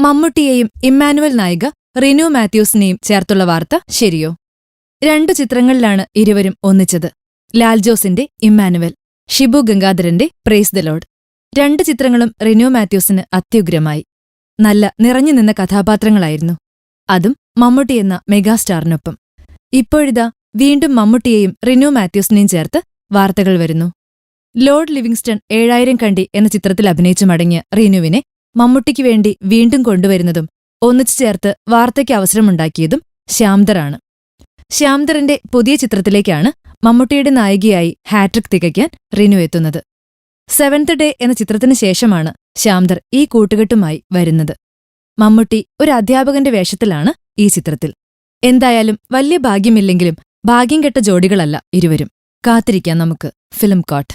മമ്മൂട്ടിയെയും Emmanuel നായിക റിനു മാത്യൂസിനെയും ചേർത്തുള്ള വാർത്ത ശരിയോ? രണ്ടു ചിത്രങ്ങളിലാണ് ഇരുവരും ഒന്നിച്ചത്. ലാൽ ജോസിന്റെ ഇമ്മാനുവൽ ഷിബു ഗംഗാധരന്റെ പ്രേസ് ദ ലോഡ് രണ്ട് ചിത്രങ്ങളും റിനു മാത്യൂസിന് അത്യുഗ്രമായി. നല്ല നിറഞ്ഞു നിന്ന കഥാപാത്രങ്ങളായിരുന്നു. അതും മമ്മൂട്ടി എന്ന മെഗാസ്റ്റാറിനൊപ്പം. ഇപ്പോഴിതാ വീണ്ടും മമ്മൂട്ടിയെയും റിനു മാത്യൂസിനെയും ചേർത്ത് വാർത്തകൾ വരുന്നു. ലോർഡ് ലിവിങ്സ്റ്റൺ ഏഴായിരം കണ്ടി എന്ന ചിത്രത്തിൽ അഭിനയിച്ചു മടങ്ങിയ റീനുവിനെ മമ്മൂട്ടിക്ക് വേണ്ടി വീണ്ടും കൊണ്ടുവരുന്നതും ഒന്നിച്ചു ചേർത്ത് വാർത്തയ്ക്ക് അവസരമുണ്ടാക്കിയതും ശ്യാംധറാണ് ശ്യാംധറിന്റെ പുതിയ ചിത്രത്തിലേക്കാണ് മമ്മൂട്ടിയുടെ നായികയായി ഹാട്രിക് തികയ്ക്കാൻ റിനു എത്തുന്നത്. സെവൻത് ഡേ എന്ന ചിത്രത്തിന് ശേഷമാണ് ശ്യാംധർ ഈ കൂട്ടുകെട്ടുമായി വരുന്നത്. മമ്മൂട്ടി ഒരു അധ്യാപകന്റെ വേഷത്തിലാണ് ഈ ചിത്രത്തിൽ. എന്തായാലും വലിയ ഭാഗ്യമില്ലെങ്കിലും ഭാഗ്യം കെട്ട ജോഡികളല്ല ഇരുവരും. കാത്തിരിക്കാം നമുക്ക്. Film coat